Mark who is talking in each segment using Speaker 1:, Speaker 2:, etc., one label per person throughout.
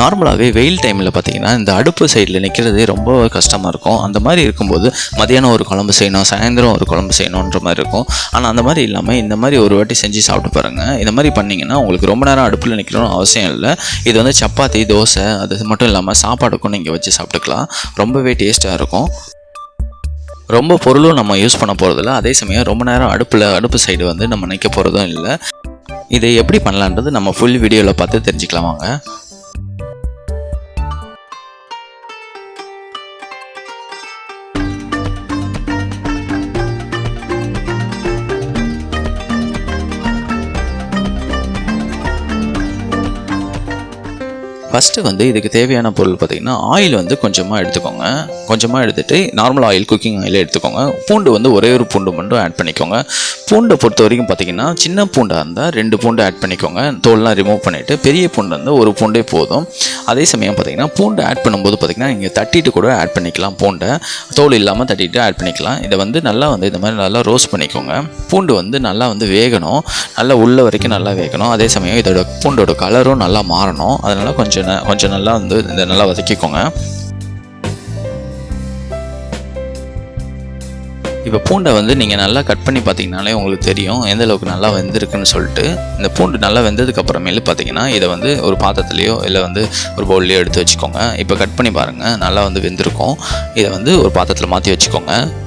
Speaker 1: நார்மலாகவே வெயில் டைமில் பார்த்தீங்கன்னா இந்த அடுப்பு சைடில் நிற்கிறது ரொம்ப கஷ்டமாக இருக்கும். அந்த மாதிரி இருக்கும்போது மதியானம் ஒரு குழம்பு செய்யணும் சாயந்தரம் ஒரு குழம்பு செய்யணுன்ற மாதிரி இருக்கும். ஆனால் அந்த மாதிரி இல்லாமல் இந்த மாதிரி ஒரு வாட்டி செஞ்சு சாப்பிட்டு பாருங்கள் இந்த மாதிரி பண்ணிங்கன்னா உங்களுக்கு ரொம்ப நேரம் அடுப்பில் நிற்கணும்னு அவசியம் இல்லை. இது வந்து சப்பாத்தி தோசை அது மட்டும் இல்லாமல் சாப்பாடுக்கும் நீங்கள் வச்சு சாப்பிட்டுக்கலாம். ரொம்பவே டேஸ்ட்டாக இருக்கும். ரொம்ப பொருளும் நம்ம யூஸ் பண்ண போகிறதில்ல அதே சமயம் ரொம்ப நேரம் அடுப்பில் அடுப்பு சைடு வந்து நம்ம நிற்க போகிறதும் இல்லை. இதை எப்படி பண்ணலான்றது நம்ம ஃபுல் வீடியோவில் பார்த்து தெரிஞ்சுக்கலாம் வாங்க. ஃபஸ்ட்டு வந்து இதுக்கு தேவையான பொருள் பார்த்திங்கன்னா ஆயில் வந்து கொஞ்சமாக எடுத்துக்கோங்க. கொஞ்சமாக எடுத்துகிட்டு நார்மல் ஆயில் குக்கிங் ஆயில் எடுத்துக்கோங்க. பூண்டு வந்து ஒரே ஒரு பூண்டு மட்டும் ஆட் பண்ணிக்கோங்க. பூண்டை பொறுத்த வரைக்கும் பார்த்திங்கன்னா சின்ன பூண்டாக இருந்தால் ரெண்டு பூண்டு ஆட் பண்ணிக்கோங்க. தோல்லாம் ரிமூவ் பண்ணிவிட்டு பெரிய பூண்டு இருந்தால் ஒரு பூண்டே போதும். அதே சமயம் பார்த்திங்கன்னா பூண்டு ஆட் பண்ணும்போது பார்த்திங்கன்னா நீங்கள் தட்டிட்டு கூட ஆட் பண்ணிக்கலாம் பூண்டை. தோல் இல்லாமல் தட்டிட்டு ஆட் பண்ணிக்கலாம். இதை வந்து நல்லா வந்து இந்த மாதிரி நல்லா ரோஸ்ட் பண்ணிக்கோங்க. பூண்டு வந்து நல்லா வந்து வேகணும். நல்லா உள்ள வரைக்கும் நல்லா வேகணும். அதே சமயம் இதோட பூண்டோட கலரும் நல்லா மாறணும். அதனால் கொஞ்சம் ந- கொஞ்சம் நல்லா வந்து இதை நல்லா வதக்கிக்கோங்க. இப்போ பூண்டை வந்து நீங்கள் நல்லா கட் பண்ணி பார்த்தீங்கனாலே உங்களுக்கு தெரியும் எந்த அளவுக்கு நல்லா வெந்திருக்குன்னு சொல்லிட்டு. இந்த பூண்டு நல்லா வெந்ததுக்கு அப்புறமேலு பார்த்தீங்கன்னா இதை வந்து ஒரு பாத்திரத்துலேயோ இல்லை வந்து ஒரு பவுல்லையோ எடுத்து வச்சுக்கோங்க. இப்போ கட் பண்ணி பாருங்கள் நல்லா வந்து வெந்திருக்கும். இதை வந்து ஒரு பாத்திரத்தில் மாற்றி வச்சுக்கோங்க.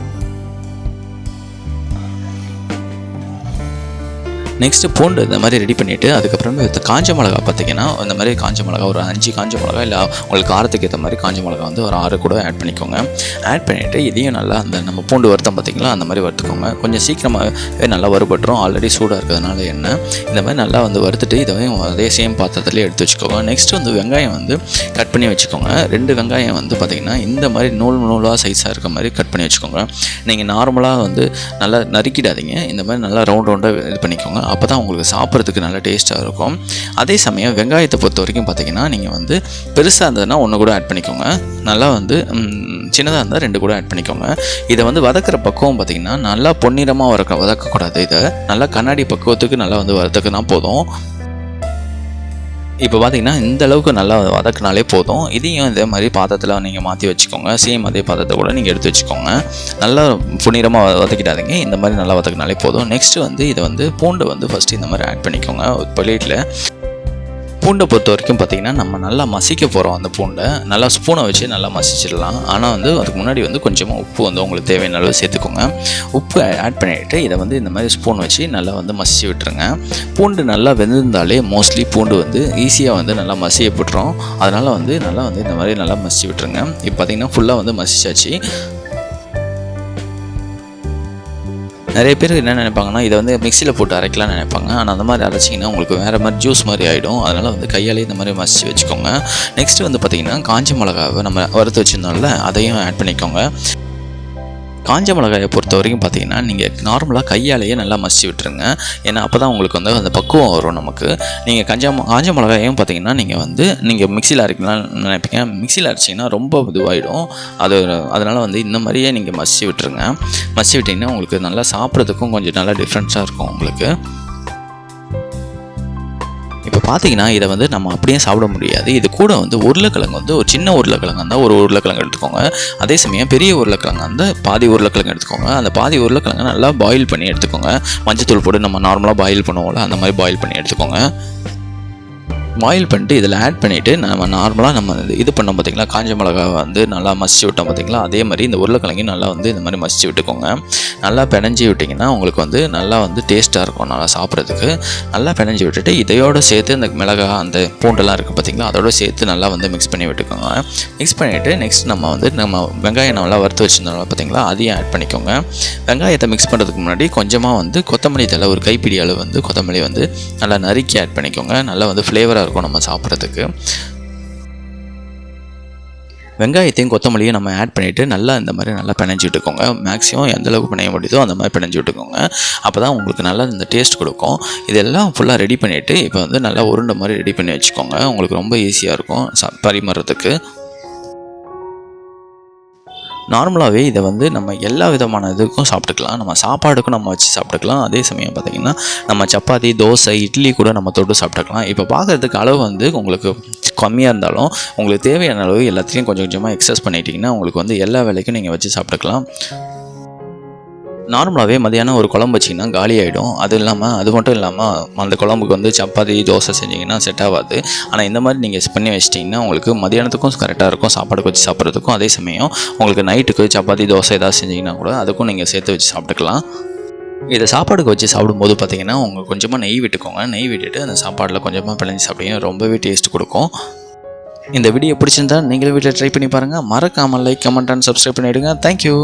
Speaker 1: நெக்ஸ்ட்டு பூண்டு இந்த மாதிரி ரெடி பண்ணிவிட்டு அதுக்கப்புறமே காஞ்ச மிளகா பார்த்தீங்கன்னா இந்த மாதிரி காஞ்ச மிளகா ஒரு அஞ்சு காஞ்ச மிளகா இல்லை உங்களுக்கு காரத்துக்கு ஏற்ற மாதிரி காஞ்ச மிளகா வந்து ஒரு ஆறு கூட ஆட் பண்ணிக்கோங்க. ஆட் பண்ணிவிட்டு இதையும் நல்லா அந்த நம்ம பூண்டு வறுத்தம் பார்த்திங்களா அந்த மாதிரி வறுத்துக்கோங்க. கொஞ்சம் சீக்கிரமாகவே நல்லா வறுபட்டுரும். ஆல்ரெடி சூடாக இருக்கிறதுனால என்ன? இந்த மாதிரி நல்லா வந்து வறுத்துட்டு இதையும் அதே சேம் பாத்திரத்துலேயே எடுத்து வச்சுக்கோங்க. நெக்ஸ்ட்டு வந்து வெங்காயம் வந்து கட் பண்ணி வச்சுக்கோங்க. ரெண்டு வெங்காயம் வந்து பார்த்திங்கன்னா இந்த மாதிரி நூல் நூலாக சைஸாக இருக்க மாதிரி கட் பண்ணி வச்சுக்கோங்க. நீங்கள் நார்மலாக வந்து நல்லா நறுக்கிடாதீங்க. இந்த மாதிரி நல்லா ரவுண்ட் ரவுண்டாக இது பண்ணிக்கோங்க. அப்போ தான் உங்களுக்கு சாப்பிட்றதுக்கு நல்லா டேஸ்ட்டாக இருக்கும். அதே சமயம் வெங்காயத்தை பொறுத்த வரைக்கும் பார்த்தீங்கன்னா நீங்கள் வந்து பெருசாக இருந்ததுன்னா ஒன்று கூட ஆட் பண்ணிக்கோங்க. நல்லா வந்து சின்னதாக இருந்தால் ரெண்டு கூட ஆட் பண்ணிக்கோங்க. இதை வந்து வதக்குற பக்குவம் பார்த்தீங்கன்னா நல்லா பொன்னிறமாக வதக்க வதக்கக்கூடாது இதை. நல்லா கண்ணாடி பக்குவத்துக்கு நல்லா வந்து வதக்குனா போதும். இப்போ பார்த்தீங்கன்னா இந்த அளவுக்கு நல்லா வதக்குனாலே போதும். இதையும் இதே மாதிரி பாத்திரத்தில் நீங்கள் மாற்றி வச்சுக்கோங்க. சேம் அதே பாத்திரத்தை கூட நீங்கள் எடுத்து வச்சுக்கோங்க. நல்லா புனிரமாக வதக்கிடாதீங்க. இந்த மாதிரி நல்லா வதக்கினாலே போதும். நெக்ஸ்ட்டு வந்து இதை வந்து பூண்டை வந்து ஃபஸ்ட்டு இந்த மாதிரி ஆட் பண்ணிக்கோங்க. ஒரு பிளேட்டில் பூண்டை பொறுத்த வரைக்கும் பார்த்திங்கன்னா நம்ம நல்லா மசிக்க போகிறோம் அந்த பூண்டை. நல்லா ஸ்பூனை வச்சு நல்லா மசிச்சிடலாம். ஆனால் வந்து அதுக்கு முன்னாடி வந்து கொஞ்சமாக உப்பு வந்து உங்களுக்கு தேவையான அளவு சேர்த்துக்கோங்க. உப்பு ஆட் பண்ணிவிட்டு இதை வந்து இந்த மாதிரி ஸ்பூன் வச்சு நல்லா வந்து மசிச்சு விட்டுருங்க. பூண்டு நல்லா வெந்திருந்தாலே மோஸ்ட்லி பூண்டு வந்து ஈஸியாக வந்து நல்லா மசியப்பட்டுரும். அதனால் வந்து நல்லா வந்து இந்த மாதிரி நல்லா மசிச்சு விட்டுருங்க. இப்போ பார்த்தீங்கன்னா ஃபுல்லாக வந்து மசிச்சாச்சு. நிறைய பேர் என்ன நினைப்பாங்கன்னா இதை வந்து மிக்சியில் போட்டு அரைக்கலாம்னு நினைப்பாங்க. ஆனால் அந்த மாதிரி அரைச்சிங்கன்னா உங்களுக்கு வேறு மாதிரி ஜூஸ் மாதிரி ஆகிடும் அதனால் வந்து கையாலே இந்த மாதிரி மசிச்சு வச்சுக்கோங்க. நெக்ஸ்ட் வந்து பார்த்திங்கன்னா காஞ்ச மிளகாவை நம்ம வறுத்து வச்சுருந்தோம்ல அதையும் ஆட் பண்ணிக்கோங்க. காஞ்ச மிளகாயை பொறுத்த வரைக்கும் பார்த்தீங்கன்னா நீங்கள் நார்மலாக கையாலேயே நல்லா மசிச்சு விட்டுருங்க. ஏன்னா அப்போ தான் உங்களுக்கு வந்து அந்த பக்குவம் வரும் நமக்கு. நீங்கள் கஞ்சா காஞ்ச மிளகாயும் பார்த்தீங்கன்னா நீங்கள் வந்து நீங்கள் மிக்சியில் அரைக்கலாம்னு நினைப்பீங்க. மிக்சியில் அரைச்சிங்கன்னா ரொம்ப இதுவாகிடும் அது அதனால் வந்து இந்த மாதிரியே நீங்கள் மசிச்சு விட்டுருங்க. மசிச்சு விட்டிங்கன்னா உங்களுக்கு நல்லா சாப்பிட்றதுக்கும் கொஞ்சம் நல்லா டிஃப்ரென்ஸாக இருக்கும் உங்களுக்கு. இப்போ பார்த்தீங்கன்னா இதை வந்து நம்ம அப்படியே சாப்பிட முடியாது. இது கூட வந்து உருளைக்கிழங்கு வந்து ஒரு சின்ன உருளைக்கிழங்கு இருந்தால் ஒரு உருளைக்கிழங்கு எடுத்துக்கோங்க. அதே சமயம் பெரிய உருளைக்கிழங்கு வந்து பாதி உருளைக்கிழங்கு எடுத்துக்கோங்க. அந்த பாதி உருளைக்கிழங்கு நல்லா பாயில் பண்ணி எடுத்துக்கோங்க. மஞ்சத்தூள் போட்டு நம்ம நார்மலாக பாயில் பண்ணுவோம்ல அந்த மாதிரி பாயில் பண்ணி எடுத்துக்கோங்க. பாயில் பண்ணிட்டு இதில் ஆட் பண்ணிவிட்டு நம்ம நார்மலாக நம்ம இது- இது பண்ணோம் பார்த்தீங்களா? காஞ்ச மிளகா வந்து நல்லா மசிச்சு விட்டோம் பார்த்தீங்களா? அதே மாதிரி இந்த உருளைக்கிழங்கையும் நல்லா வந்து இந்த மாதிரி மசிச்சு விட்டுக்கோங்க. நல்லா பிணைஞ்சி விட்டிங்கன்னா உங்களுக்கு வந்து நல்லா வந்து டேஸ்ட்டாக இருக்கும் நல்லா சாப்பிட்றதுக்கு. நல்லா பிணைஞ்சி விட்டுட்டு இதையோடு சேர்த்து இந்த மிளகா அந்த பூண்டெல்லாம் இருக்குது பார்த்தீங்களா? அதோட சேர்த்து நல்லா வந்து மிக்ஸ் பண்ணி விட்டுக்கோங்க. மிக்ஸ் பண்ணிவிட்டு நெக்ஸ்ட் நம்ம வந்து நம்ம வெங்காயம் நல்லா வறுத்து வச்சுருந்தோம் பார்த்தீங்களா? அதையும் ஆட் பண்ணிக்கோங்க. வெங்காயத்தை மிக்ஸ் பண்ணுறதுக்கு முன்னாடி கொஞ்சமாக வந்து கொத்தமல்லி தலை ஒரு கைப்பிடி அளவு வந்து கொத்தமல்லி வந்து நல்லா நறுக்கி ஆட் பண்ணிக்கோங்க. நல்லா வந்து ஃப்ளேவராக இருக்கும் நம்ம சாப்பிட்றதுக்கு. வெங்காயத்தையும் கொத்தமல்லியும் நம்ம ஆட் பண்ணிவிட்டு நல்லா இந்த மாதிரி நல்லா பிணைஞ்சு விட்டுக்கோங்க மேக்ஸிமம் எந்தளவுக்கு பிணைய முடியுதோ அந்த மாதிரி பிணைஞ்சு விட்டுக்கோங்க அப்போ தான் உங்களுக்கு நல்லா இந்த டேஸ்ட் கொடுக்கும். இதெல்லாம் ஃபுல்லாக ரெடி பண்ணிவிட்டு இப்போ வந்து நல்லா உருண்டை மாதிரி ரெடி பண்ணி வச்சுக்கோங்க. உங்களுக்கு ரொம்ப ஈஸியாக இருக்கும். ச பரிமாறுறதுக்கு நார்மலாகவே இதை வந்து நம்ம எல்லா விதமான இதுக்கும் சாப்பிட்டுக்கலாம். நம்ம சாப்பாடுக்கும் நம்ம வச்சு சாப்பிட்டுக்கலாம். அதே சமயம் பார்த்திங்கன்னா நம்ம சப்பாத்தி தோசை இட்லி கூட நம்ம தொட்டு சாப்பிட்டுக்கலாம். இப்போ பார்க்குறதுக்கு அளவு வந்து உங்களுக்கு கம்மியாக இருந்தாலும் உங்களுக்கு தேவையான அளவு எல்லாத்தையும் கொஞ்சம் கொஞ்சமாக எக்ஸஸ் பண்ணிட்டீங்கன்னா உங்களுக்கு வந்து எல்லா வேலைக்கும் நீங்கள் வச்சு சாப்பிட்டுக்கலாம். நார்மலாகவே மதியானம் ஒரு குழம்பு வச்சிங்கன்னா காலி ஆகிடும் அது இல்லாமல் அது மட்டும் இல்லாமல் அந்த குழம்புக்கு வந்து சப்பாத்தி தோசை செஞ்சிங்கன்னா செட் ஆகாது. ஆனால் இந்த மாதிரி நீங்கள் பண்ணி வச்சிட்டிங்கன்னா உங்களுக்கு மதியானத்துக்கும் கரெக்டாக இருக்கும். சாப்பாடுக்கு வச்சு சாப்பிட்றதுக்கும். அதே சமயம் உங்களுக்கு நைட்டுக்கு சப்பாத்தி தோசை ஏதாவது செஞ்சிங்கன்னா கூட அதுக்கும் நீங்கள் சேர்த்து வச்சு சாப்பிட்டுக்கலாம். இதை சாப்பாடுக்கு வச்சு சாப்பிடும்போது பார்த்தீங்கன்னா உங்கள் கொஞ்சமாக நெய் விட்டுக்கோங்க. நெய் விட்டுட்டு அந்த சாப்பாடில் கொஞ்சமாக பிழைஞ்சி சாப்பிட்டீங்கன்னா ரொம்பவே டேஸ்ட் கொடுக்கும். இந்த வீடியோ பிடிச்சிருந்தா நீங்களும் வீட்டில் ட்ரை பண்ணி பாருங்கள் மறக்காமல் லைக் கமெண்ட் அண்ட் சப்ஸ்கிரைப் பண்ணிவிடுங்க தேங்க்யூ